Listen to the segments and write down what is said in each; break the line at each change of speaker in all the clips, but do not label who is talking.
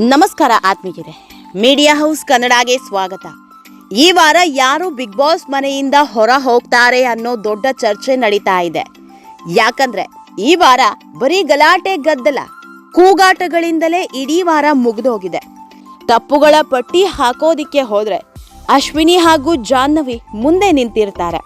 ನಮಸ್ಕಾರ ಆತ್ಮೀಯರೇ. Media house ಕನ್ನಡಗೆ ಸ್ವಾಗತ. ಈ ವಾರ ಯಾರು ಬಿಗ್ ಬಾಸ್ ಮನೆಯಿಂದ ಹೊರ ಹೋಗ್ತಾರೆ ಅನ್ನೋ ದೊಡ್ಡ ಚರ್ಚೆ ನಡೀತಾ ಇದೆ. ಯಾಕಂದ್ರೆ ಈ ವಾರ ಬರೀ ಗಲಾಟೆ ಗದ್ದಲ, ಕೂಗಾಟಗಳಿಂದಲೇ ಇಡೀ ವಾರ ಮುಗಿದೋಗಿದೆ. ತಪ್ಪುಗಳ ಪಟ್ಟಿ ಹಾಕೋದಿಕ್ಕೆ ಹೋದ್ರೆ ಅಶ್ವಿನಿ ಹಾಗೂ ಜಾಹ್ನವಿ ಮುಂದೆ ನಿಂತಿರ್ತಾರೆ.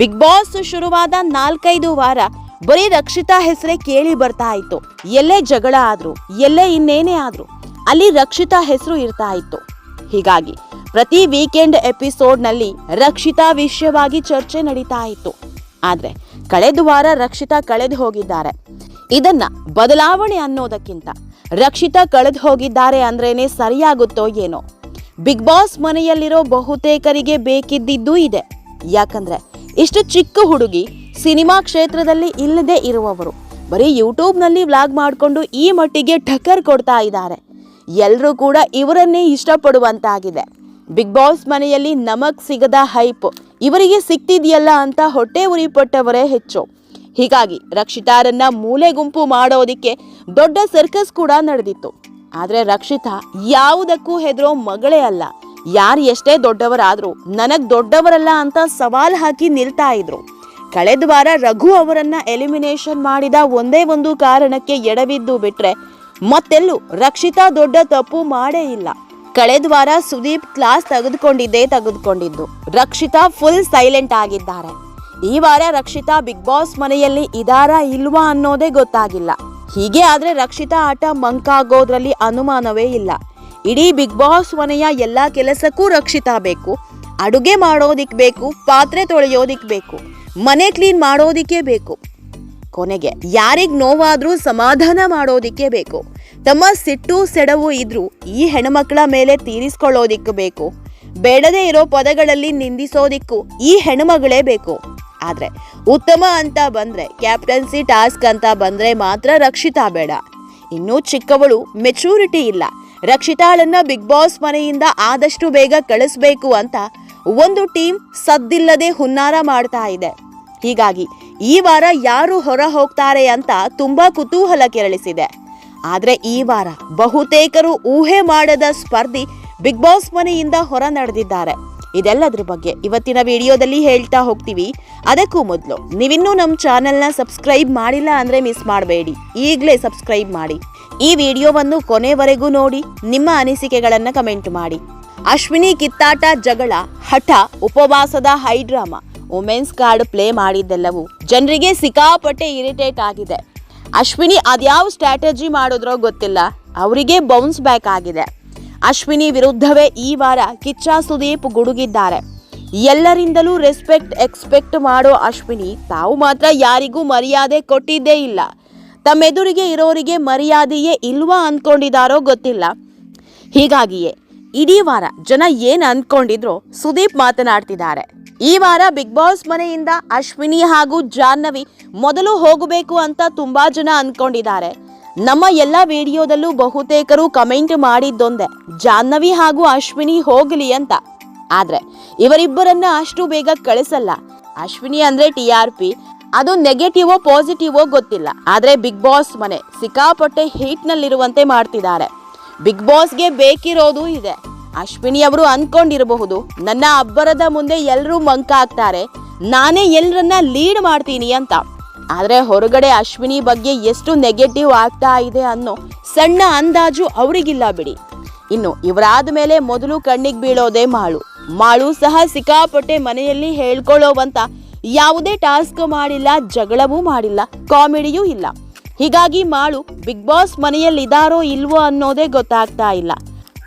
ಬಿಗ್ ಬಾಸ್ ಶುರುವಾದ ನಾಲ್ಕೈದು ವಾರ ಬರೀ ರಕ್ಷಿತಾ ಹೆಸರೇ ಕೇಳಿ ಬರ್ತಾ ಇತ್ತು. ಎಲ್ಲೇ ಜಗಳ ಆದ್ರು, ಎಲ್ಲೇ ಇನ್ನೇನೇ ಆದ್ರು ಅಲ್ಲಿ ರಕ್ಷಿತಾ ಹೆಸರು ಇರ್ತಾ ಇತ್ತು. ಹೀಗಾಗಿ ಪ್ರತಿ ವೀಕೆಂಡ್ ಎಪಿಸೋಡ್ನಲ್ಲಿ ರಕ್ಷಿತಾ ವಿಷಯವಾಗಿ ಚರ್ಚೆ ನಡೀತಾ ಇತ್ತು. ಆದರೆ ಕಳೆದ ವಾರ ರಕ್ಷಿತಾ ಕಳೆದು ಹೋಗಿದ್ದಾರೆ. ಇದನ್ನ ಬದಲಾವಣೆ ಅನ್ನೋದಕ್ಕಿಂತ ರಕ್ಷಿತಾ ಕಳೆದು ಹೋಗಿದ್ದಾರೆ ಅಂದ್ರೇನೆ ಸರಿಯಾಗುತ್ತೋ ಏನೋ. ಬಿಗ್ ಬಾಸ್ ಮನೆಯಲ್ಲಿರೋ ಬಹುತೇಕರಿಗೆ ಬೇಕಿದ್ದಿದ್ದು ಇದೆ. ಯಾಕಂದ್ರೆ ಇಷ್ಟು ಚಿಕ್ಕ ಹುಡುಗಿ ಸಿನಿಮಾ ಕ್ಷೇತ್ರದಲ್ಲಿ ಇಲ್ಲದೆ ಇರುವವರು. ಬರೀ ಯೂಟ್ಯೂಬ್ನಲ್ಲಿ ವ್ಲಾಗ್ ಮಾಡಿಕೊಂಡು ಈ ಮಟ್ಟಿಗೆ ಠಕ್ಕರ್ ಕೊಡ್ತಾ ಇದ್ದಾರೆ. ಎಲ್ಲರೂ ಕೂಡ ಇವರನ್ನೇ ಇಷ್ಟಪಡುವಂತಾಗಿದೆ. ಬಿಗ್ ಬಾಸ್ ಮನೆಯಲ್ಲಿ ನಮಗ್ ಸಿಗದ ಹೈಪ್, ಇವರಿಗೆ ಸಿಕ್ತಿದೆಯಲ್ಲ ಅಂತ ಹೊಟ್ಟೆ ಉರಿಪಟ್ಟವರೇ ಹೆಚ್ಚು. ಹೀಗಾಗಿ ರಕ್ಷಿತಾರನ್ನ ಮೂಲೆ ಗುಂಪು ಮಾಡೋದಿಕ್ಕೆ ದೊಡ್ಡ ಸರ್ಕಸ್ ಕೂಡ ನಡೆದಿತ್ತು. ಆದ್ರೆ ರಕ್ಷಿತಾ ಯಾವುದಕ್ಕೂ ಹೆದರೋ ಮಗಳೇ ಅಲ್ಲ. ಯಾರು ಎಷ್ಟೇ ದೊಡ್ಡವರಾದರೂ ನನಗ್ ದೊಡ್ಡವರಲ್ಲ ಅಂತ ಸವಾಲ್ ಹಾಕಿ ನಿಲ್ತಾ ಇದ್ರು. ಕಳೆದ ವಾರ ರಘು ಅವರನ್ನ ಎಲಿಮಿನೇಷನ್ ಮಾಡಿದ ಒಂದೇ ಒಂದು ಕಾರಣಕ್ಕೆ ಎಡವಿದ್ದು ಬಿಟ್ರೆ ಮತ್ತೆಲ್ಲೂ ರಕ್ಷಿತಾ ದೊಡ್ಡ ತಪ್ಪು ಮಾಡೇ ಇಲ್ಲ. ಕಳೆದ ವಾರ ಸುದೀಪ್ ಕ್ಲಾಸ್ ತೆಗೆದುಕೊಂಡಿದ್ದೇ ತೆಗೆದುಕೊಂಡಿದ್ದು. ರಕ್ಷಿತಾ ಫುಲ್ ಸೈಲೆಂಟ್ ಆಗಿದ್ದಾರೆ. ಈ ವಾರ ರಕ್ಷಿತಾ ಬಿಗ್ ಬಾಸ್ ಮನೆಯಲ್ಲಿ ಇದಾರಾ ಇಲ್ವಾ ಅನ್ನೋದೇ ಗೊತ್ತಾಗಿಲ್ಲ. ಹೀಗೆ ಆದ್ರೆ ರಕ್ಷಿತಾ ಆಟ ಮಂಕಾಗೋದ್ರಲ್ಲಿ ಅನುಮಾನವೇ ಇಲ್ಲ. ಇಡೀ ಬಿಗ್ ಬಾಸ್ ಮನೆಯ ಎಲ್ಲಾ ಕೆಲಸಕ್ಕೂ ರಕ್ಷಿತಾ ಬೇಕು. ಅಡುಗೆ ಮಾಡೋದಿಕ್ ಬೇಕು, ಪಾತ್ರೆ ತೊಳೆಯೋದಿಕ್ ಬೇಕು, ಮನೆ ಕ್ಲೀನ್ ಮಾಡೋದಿಕ್ಕೆ ಬೇಕು. ಕೊನೆಗೆ ಯಾರಿಗ್ ನೋವಾದ್ರೂ ಸಮಾಧಾನ ಮಾಡೋದಿಕ್ಕೆ ಬೇಕು. ತಮ್ಮ ಸಿಟ್ಟು ಸೆಡವು ಇದ್ರೂ ಈ ಹೆಣ್ಮಕ್ಳ ಮೇಲೆ ತೀರಿಸ್ಕೊಳ್ಳೋದಿಕ್ಕೆ ಬೇಕು. ಬೇಡದೇ ಇರೋ ಪದಗಳಲ್ಲಿ ನಿಂದಿಸೋದಿಕ್ಕೂ ಈ ಹೆಣ್ಮಗಳೇ ಬೇಕು. ಆದರೆ ಉತ್ತಮ ಅಂತ ಬಂದ್ರೆ, ಕ್ಯಾಪ್ಟನ್ಸಿ ಟಾಸ್ಕ್ ಅಂತ ಬಂದ್ರೆ ಮಾತ್ರ ರಕ್ಷಿತಾ ಬೇಡ. ಇನ್ನೂ ಚಿಕ್ಕವಳು ಮೆಚೂರಿಟಿ ಇಲ್ಲ. ರಕ್ಷಿತಾಳನ್ನ ಬಿಗ್ ಬಾಸ್ ಮನೆಯಿಂದ ಆದಷ್ಟು ಬೇಗ ಕಳಿಸ್ಬೇಕು ಅಂತ ಒಂದು ಟೀಮ್ ಸದ್ದಿಲ್ಲದೆ ಹುನ್ನಾರ ಮಾಡ್ತಾ ಇದೆ. ಹೀಗಾಗಿ ಈ ವಾರ ಯಾರು ಹೊರ ಹೋಗ್ತಾರೆ ಅಂತ ತುಂಬಾ ಕುತೂಹಲ ಕೆರಳಿಸಿದೆ. ಆದ್ರೆ ಈ ವಾರ ಬಹುತೇಕರು ಊಹೆ ಮಾಡದ ಸ್ಪರ್ಧಿ ಬಿಗ್ ಬಾಸ್ ಮನೆಯಿಂದ ಹೊರ ನಡೆದಿದ್ದಾರೆ. ಇದೆಲ್ಲದ್ರ ಬಗ್ಗೆ ಇವತ್ತಿನ ವಿಡಿಯೋದಲ್ಲಿ ಹೇಳ್ತಾ ಹೋಗ್ತೀವಿ. ಅದಕ್ಕೂ ಮೊದಲು ನೀವಿನ್ನೂ ನಮ್ಮ ಚಾನೆಲ್ನ ಸಬ್ಸ್ಕ್ರೈಬ್ ಮಾಡಿಲ್ಲ ಅಂದರೆ ಮಿಸ್ ಮಾಡಬೇಡಿ. ಈಗಲೇ ಸಬ್ಸ್ಕ್ರೈಬ್ ಮಾಡಿ. ಈ ವಿಡಿಯೋವನ್ನು ಕೊನೆವರೆಗೂ ನೋಡಿ, ನಿಮ್ಮ ಅನಿಸಿಕೆಗಳನ್ನು ಕಮೆಂಟ್ ಮಾಡಿ. ಅಶ್ವಿನಿ ಕಿತ್ತಾಟ ಜಗಳ, ಹಠ, ಉಪವಾಸದ high drama women's card play ಮಾಡಿದ್ದೆಲ್ಲವೂ ಜನರಿಗೆ ಸಿಕ್ಕಾಪಟ್ಟೆ ಇರಿಟೇಟ್ ಆಗಿದೆ. ಅಶ್ವಿನಿ ಅದ್ಯಾವ ಸ್ಟ್ರಾಟಜಿ ಮಾಡಿದ್ರೋ ಗೊತ್ತಿಲ್ಲ. ಅವರಿಗೆ ಬೌನ್ಸ್ ಬ್ಯಾಕ್ ಆಗಿದೆ. ಅಶ್ವಿನಿ ವಿರುದ್ಧವೇ ಈ ವಾರ ಕಿಚ್ಚ ಸುದೀಪ್ ಗುಡುಗಿದ್ದಾರೆ. ಎಲ್ಲರಿಂದಲೂ ರೆಸ್ಪೆಕ್ಟ್ ಎಕ್ಸ್ಪೆಕ್ಟ್ ಮಾಡೋ ಅಶ್ವಿನಿ ತಾವು ಮಾತ್ರ ಯಾರಿಗೂ ಮರ್ಯಾದೆ ಕೊಟ್ಟಿದ್ದೇ ಇಲ್ಲ. ತಮ್ಮೆದುರಿಗೆ ಇರೋರಿಗೆ ಮರ್ಯಾದೆಯೇ ಇಲ್ವಾ ಅಂದ್ಕೊಂಡಿದ್ದಾರೋ ಗೊತ್ತಿಲ್ಲ. ಹೀಗಾಗಿಯೇ ಇಡೀ ವಾರ ಜನ ಏನು ಅನ್ಕೊಂಡಿದ್ರೋ ಸುದೀಪ್ ಮಾತನಾಡ್ತಿದ್ದಾರೆ. ಈ ವಾರ ಬಿಗ್ ಬಾಸ್ ಮನೆಯಿಂದ ಅಶ್ವಿನಿ ಹಾಗೂ ಜಾಹ್ನವಿ ಮೊದಲು ಹೋಗಬೇಕು ಅಂತ ತುಂಬಾ ಜನ ಅನ್ಕೊಂಡಿದ್ದಾರೆ. ನಮ್ಮ ಎಲ್ಲ ವಿಡಿಯೋದಲ್ಲೂ ಬಹುತೇಕರು ಕಮೆಂಟ್ ಮಾಡಿದ್ದೊಂದೇ, ಜಾಹ್ನವಿ ಹಾಗೂ ಅಶ್ವಿನಿ ಹೋಗಲಿ ಅಂತ. ಆದ್ರೆ ಇವರಿಬ್ಬರನ್ನ ಅಷ್ಟು ಬೇಗ ಕಳಿಸಲ್ಲ. ಅಶ್ವಿನಿ ಅಂದ್ರೆ ಟಿ ಆರ್ ಪಿ, ಅದು ನೆಗೆಟಿವೋ ಪಾಸಿಟಿವೋ ಗೊತ್ತಿಲ್ಲ. ಆದ್ರೆ ಬಿಗ್ ಬಾಸ್ ಮನೆ ಸಿಕ್ಕಾಪಟ್ಟೆ ಹೀಟ್ ನಲ್ಲಿರುವಂತೆ ಮಾಡ್ತಿದ್ದಾರೆ. ಬಿಗ್ ಬಾಸ್ಗೆ ಬೇಕಿರೋದು ಇದೆ. ಅಶ್ವಿನಿ ಅವರು ಅನ್ಕೊಂಡಿರಬಹುದು, ನನ್ನ ಅಬ್ಬರದ ಮುಂದೆ ಎಲ್ಲರೂ ಮಂಕ ಆಗ್ತಾರೆ ನಾನೇ ಎಲ್ಲರನ್ನ ಲೀಡ್ ಮಾಡ್ತೀನಿ ಅಂತ. ಆದ್ರೆ ಹೊರಗಡೆ ಅಶ್ವಿನಿ ಬಗ್ಗೆ ಎಷ್ಟು ನೆಗೆಟಿವ್ ಆಗ್ತಾ ಇದೆ ಅನ್ನೋ ಸಣ್ಣ ಅಂದಾಜು ಅವರಿಗಿಲ್ಲ ಬಿಡಿ. ಇನ್ನು ಇವರಾದ ಮೇಲೆ ಮೊದಲು ಕಣ್ಣಿಗೆ ಬೀಳೋದೇ ಮಾಳು. ಮಾಳು ಸಹ ಸಿಕ್ಕಾಪಟ್ಟೆ ಮನೆಯಲ್ಲಿ ಹೇಳ್ಕೊಳ್ಳೋವಂತ ಯಾವುದೇ ಟಾಸ್ಕ್ ಮಾಡಿಲ್ಲ, ಜಗಳವೂ ಮಾಡಿಲ್ಲ, ಕಾಮಿಡಿಯೂ ಇಲ್ಲ. ಹೀಗಾಗಿ ಮಾಳು ಬಿಗ್ ಬಾಸ್ ಮನೆಯಲ್ಲಿದ್ದಾರೋ ಇಲ್ವೋ ಅನ್ನೋದೇ ಗೊತ್ತಾಗ್ತಾ ಇಲ್ಲ.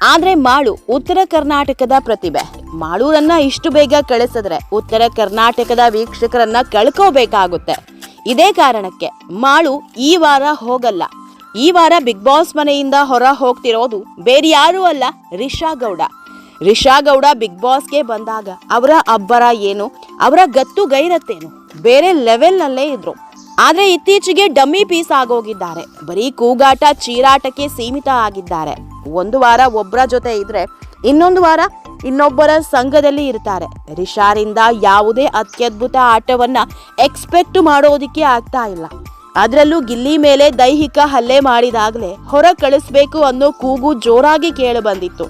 ಆದ್ರೆ ಮಾಳು ಉತ್ತರ ಕರ್ನಾಟಕದ ಪ್ರತಿಭೆ. ಮಾಳೂರನ್ನ ಇಷ್ಟು ಬೇಗ ಕಳಿಸಿದ್ರೆ ಉತ್ತರ ಕರ್ನಾಟಕದ ವೀಕ್ಷಕರನ್ನ ಕಳ್ಕೋಬೇಕಾಗುತ್ತೆ. ಇದೇ ಕಾರಣಕ್ಕೆ ಮಾಳು ಈ ವಾರ ಹೋಗಲ್ಲ. ಈ ವಾರ ಬಿಗ್ ಬಾಸ್ ಮನೆಯಿಂದ ಹೊರ ಹೋಗ್ತಿರೋದು ಬೇರೆ ಯಾರೂ ಅಲ್ಲ ರಿಷಾ ಗೌಡ. ರಿಷಾ ಗೌಡ ಬಿಗ್ ಬಾಸ್ಗೆ ಬಂದಾಗ ಅವರ ಅಬ್ಬರ ಏನು, ಅವರ ಗತ್ತು ಗೈರತ್ತೇನು, ಬೇರೆ ಲೆವೆಲ್ನಲ್ಲೇ ಇದ್ರು. ಆದರೆ ಇತ್ತೀಚೆಗೆ ಡಮ್ಮಿ ಪೀಸ್ ಆಗೋಗಿದ್ದಾರೆ. ಬರೀ ಕೂಗಾಟ, ಚೀರಾಟಕ್ಕೆ ಸೀಮಿತ ಆಗಿದ್ದಾರೆ. ಒಂದು ವಾರ ಒಬ್ಬರ ಜೊತೆ ಇದ್ರೆ ಇನ್ನೊಂದು ವಾರ ಇನ್ನೊಬ್ಬರ ಸಂಘದಲ್ಲಿ ಇರ್ತಾರೆ. ರಿಷಾರಿಂದ ಯಾವುದೇ ಅತ್ಯದ್ಭುತ ಆಟವನ್ನ ಎಕ್ಸ್ಪೆಕ್ಟ್ ಮಾಡೋದಿಕ್ಕೆ ಆಗ್ತಾ ಇಲ್ಲ. ಅದರಲ್ಲೂ ಗಿಲ್ಲಿ ಮೇಲೆ ದೈಹಿಕ ಹಲ್ಲೆ ಮಾಡಿದಾಗಲೇ ಹೊರ ಕಳಿಸ್ಬೇಕು ಅನ್ನೋ ಕೂಗು ಜೋರಾಗಿ ಕೇಳಿಬಂದಿತ್ತು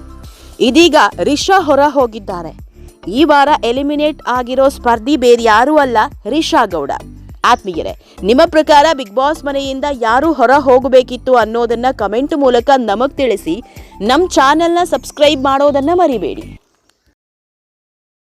ಇದೀಗ ರಿಷಾ ಹೊರ ಹೋಗಿದ್ದಾರೆ. ಈ ವಾರ ಎಲಿಮಿನೇಟ್ ಆಗಿರೋ ಸ್ಪರ್ಧಿ ಬೇರೆ ಯಾರೂ ಅಲ್ಲ ರಿಷಾ ಗೌಡ. ಆತ್ಮೀಯರೇ, ನಿಮ್ಮ ಪ್ರಕಾರ ಬಿಗ್ ಬಾಸ್ ಮನೆಯಿಂದ ಯಾರು ಹೊರ ಹೋಗಬೇಕಿತ್ತು ಅನ್ನೋದನ್ನ ಕಮೆಂಟ್ ಮೂಲಕ ನಮಗ್ ತಿಳಿಸಿ ನಮ್ಮ ಚಾನೆಲ್ನ ಸಬ್ಸ್ಕ್ರೈಬ್ ಮಾಡೋದನ್ನ ಮರಿಬೇಡಿ.